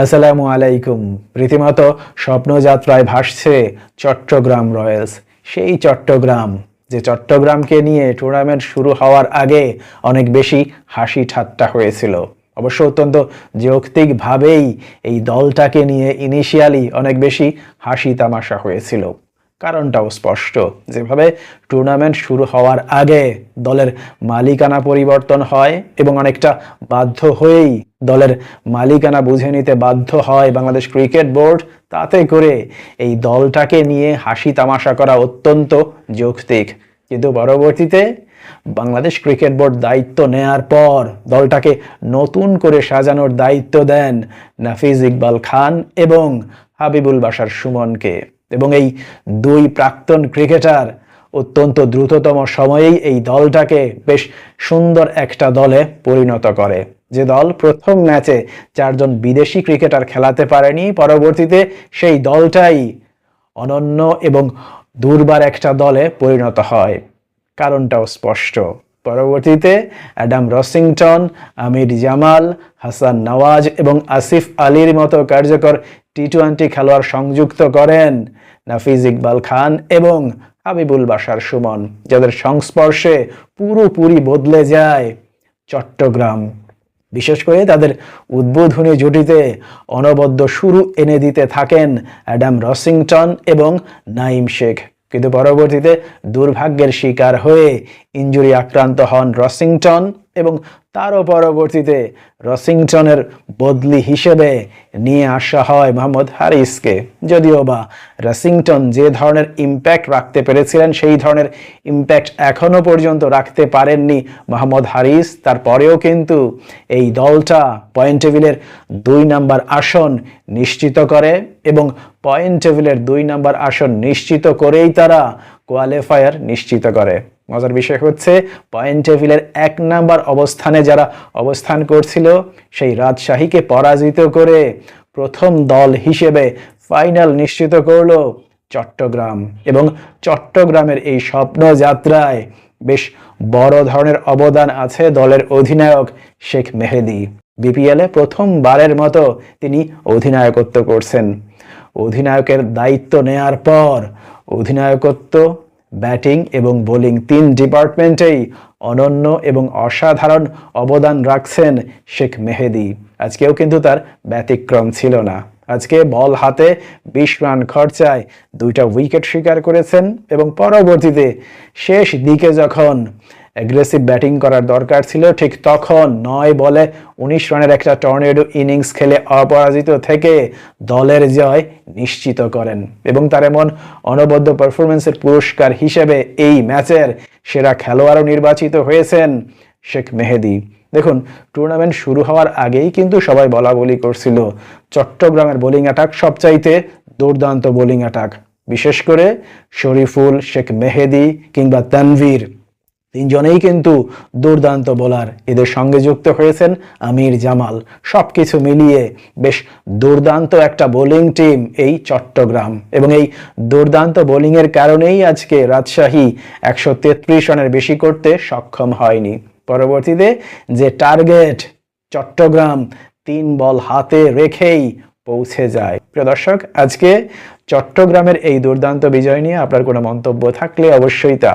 আসসালামু আলাইকুম। রীতিমতো স্বপ্নযাত্রায় ভাসছে চট্টগ্রাম রয়্যালস। সেই চট্টগ্রাম, যে চট্টগ্রামকে নিয়ে টুর্নামেন্ট শুরু হওয়ার আগে অনেক বেশি হাসি ঠাট্টা হয়েছিল। অবশ্য অত্যন্ত যৌক্তিকভাবেই এই দলটাকে নিয়ে ইনিশিয়ালি অনেক বেশি হাসি তামাশা হয়েছিল। কারণটাও স্পষ্ট। যেভাবে টুর্নামেন্ট শুরু হওয়ার আগে দলের মালিকানা পরিবর্তন হয় এবং অনেকটা বাধ্য হয়েই দলের মালিকানা বুঝে নিতে বাধ্য হয় বাংলাদেশ ক্রিকেট বোর্ড, তাতে করে এই দলটাকে নিয়ে হাসি তামাশা করা অত্যন্ত যৌক্তিক। কিন্তু পরবর্তীতে বাংলাদেশ ক্রিকেট বোর্ড দায়িত্ব নেয়ার পর দলটাকে নতুন করে সাজানোর দায়িত্ব দেন নাফিজ ইকবাল খান এবং হাবিবুল বাশার সুমনকে। এবং এই দুই প্রাক্তন ক্রিকেটার অত্যন্ত দ্রুততম সময়েই এই দলটাকে বেশ সুন্দর একটা দলে পরিণত করে। যে দল প্রথম ম্যাচে চারজন বিদেশি ক্রিকেটার খেলাতে পারেনি, পরবর্তীতে সেই দলটাই অনন্য এবং দুর্বার একটা দলে পরিণত হয়। কারণটাও স্পষ্ট। পরবর্তীতে অ্যাডাম রসিংটন, আমির জামাল, হাসান নওয়াজ এবং আসিফ আলীর মতো কার্যকর টি টোয়েন্টি খেলোয়াড় সংযুক্ত করেন নাফিজ ইকবাল খান এবং হাবিবুল বাশার সুমন, যাদের সংস্পর্শে পুরোপুরি বদলে যায় চট্টগ্রাম। বিশেষ করে তাদের উদ্বোধনী জুটিতে অনবদ্য শুরু এনে দিতে থাকেন অ্যাডাম রসিংটন এবং নাইম শেখ। কিন্তু পরবর্তীতে দুর্ভাগ্যের শিকার হয়ে ইঞ্জুরি আক্রান্ত হন রসিংটন এবং তারও পরবর্তীতে রসিংটনের বদলি হিসেবে নিয়ে আসা হয় মোহাম্মদ হারিসকে। যদিও বা রসিংটন যে ধরনের ইম্প্যাক্ট রাখতে পেরেছিলেন, সেই ধরনের ইম্প্যাক্ট এখনও পর্যন্ত রাখতে পারেননি মোহাম্মদ হারিস। তারপরেও কিন্তু এই দলটা পয়েন্ট টেবিলের দুই নাম্বার আসন নিশ্চিত করে এবং পয়েন্ট টেবিলের দুই নাম্বার আসন নিশ্চিত করেই তারা কোয়ালিফায়ার নিশ্চিত করে। মজার বিষয় হচ্ছে, পয়েন্ট টেবিলের এক নাম্বার অবস্থানে যারা অবস্থান করছিল, সেই রাজশাহীকে পরাজিত করে প্রথম দল হিসেবে ফাইনাল নিশ্চিত করল চট্টগ্রাম। এবং চট্টগ্রামের এই স্বপ্ন যাত্রায় বেশ বড় ধরনের অবদান আছে দলের অধিনায়ক শেখ মেহেদি। বিপিএলে প্রথমবারের মতো তিনি অধিনায়কত্ব করছেন। অধিনায়কের দায়িত্ব নেয়ার পর অধিনায়কত্ব, ব্যাটিং এবং বোলিং তিন ডিপার্টমেন্টেই অনন্য এবং অসাধারণ অবদান রাখছেন শেখ মেহেদি। আজকেও কিন্তু তার ব্যতিক্রম ছিল না। আজকে বল হাতে বিশ রান খরচায় দুইটা উইকেট শিকার করেছেন এবং পরবর্তীতে শেষ দিকে যখন অ্যাগ্রেসিভ ব্যাটিং করার দরকার ছিল। ঠিক তখন নয় বলে উনিশ রানের একটা টর্নেডো ইনিংস খেলে অপরাজিত থেকে দলের জয় নিশ্চিত করেন এবং তার এমন অনবদ্য পারফরমেন্সের পুরস্কার হিসেবে এই ম্যাচের সেরা খেলোয়াড়ও নির্বাচিত হয়েছেন শেখ মেহেদি। দেখুন, টুর্নামেন্ট শুরু হওয়ার আগেই কিন্তু সবাই বলা বলি করছিল, চট্টগ্রামের বোলিং অ্যাটাক সবচাইতে দুর্দান্ত বোলিং অ্যাটাক। বিশেষ করে শরীফুল, শেখ মেহেদি কিংবা তানভীর। তিনজনেই কিন্তু দুর্দান্ত বোলার এদের সঙ্গে যুক্ত হয়েছেন আমির জামাল। সব কিছু মিলিয়ে বেশ দুর্দান্ত একটা বোলিং টিম এই চট্টগ্রাম। এবং এই দুর্দান্ত বোলিংয়ের কারণেই আজকে রাজশাহী একশো তেত্রিশ রানের বেশি করতে সক্ষম হয়নি। পরবর্তীতে যে টার্গেট চট্টগ্রাম তিন বল হাতে রেখেই পৌঁছে যায়। প্রিয় দর্শক, আজকে চট্টগ্রামের এই দুর্দান্ত বিজয় নিয়ে আপনার কোনো মন্তব্য থাকলে অবশ্যই তা